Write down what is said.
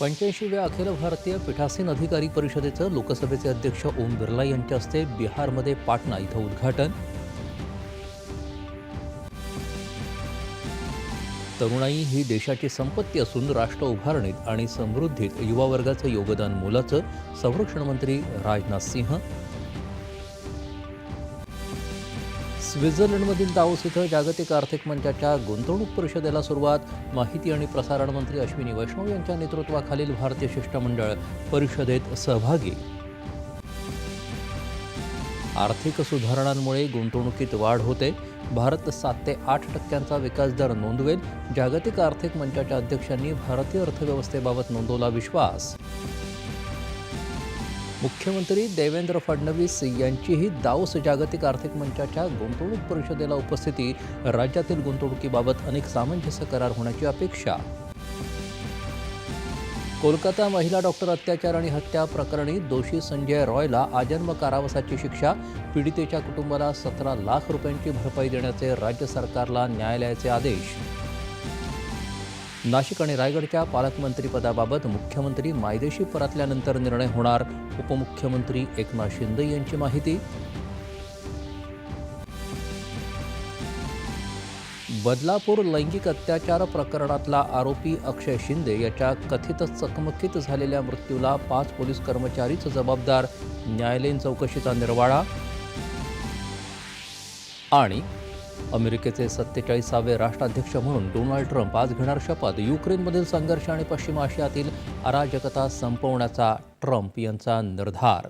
पंच्याऐंशीव्या अखिल भारतीय पीठासीन अधिकारी परिषदेचं लोकसभेचे अध्यक्ष ओम बिर्ला यांच्या हस्ते बिहारमध्ये पाटणा इथं उद्घाटन. तरुणाई ही देशाची संपत्ती असून राष्ट्र उभारणीत आणि समृद्धीत युवा वर्गाचं योगदान मोलाचं संरक्षण मंत्री राजनाथ सिंह स्वित्झर्लंडमधील दावोस इथं जागतिक आर्थिक मंचाच्या गुंतवणूक परिषदेला सुरुवात. माहिती आणि प्रसारण मंत्री अश्विनी वैष्णव यांच्या नेतृत्वाखालील भारतीय शिष्टमंडळ परिषदेत सहभागी. आर्थिक सुधारणांमुळे गुंतवणुकीत वाढ होते. भारत सात ते आठ टक्क्यांचा विकास दर नोंदवेल. जागतिक आर्थिक मंचाच्या अध्यक्षांनी भारतीय अर्थव्यवस्थेबाबत नोंदवला विश्वास. मुख्यमंत्री देवेंद्र फडणवीस यांचीही दाऊस जागतिक आर्थिक मंचाच्या गुंतवणूक परिषदेला उपस्थिती राज्यातील गुंतवणुकीबाबत अनेक सामंजस्य करार होण्याची अपेक्षा. कोलकाता महिला डॉक्टर अत्याचार आणि हत्या प्रकरणी दोषी संजय रॉयला आजन्म कारावासाची शिक्षा पीडितेच्या कुटुंबाला सतरा लाख रुपयांची भरपाई देण्याचे राज्य सरकारला न्यायालयाचे आदेश. नाशिक आणि रायगडच्या पालकमंत्रीपदाबाबत मुख्यमंत्री मायदेशी परतल्यानंतर निर्णय होणार. उपमुख्यमंत्री एकनाथ शिंदे यांची माहिती. बदलापूर लैंगिक अत्याचार प्रकरणातला आरोपी अक्षय शिंदे याच्या कथित चकमकीत झालेल्या मृत्यूला पाच पोलीस कर्मचारीच जबाबदार. न्यायालयीन चौकशीचा निर्वाळा. आणि अमेरिकेचे सत्तेचाळीसावे राष्ट्राध्यक्ष म्हणून डोनाल्ड ट्रम्प आज घेणार शपथ. युक्रेनमधील संघर्ष आणि पश्चिम आशियातील अराजकता संपवण्याचा ट्रम्प यांचा निर्धार.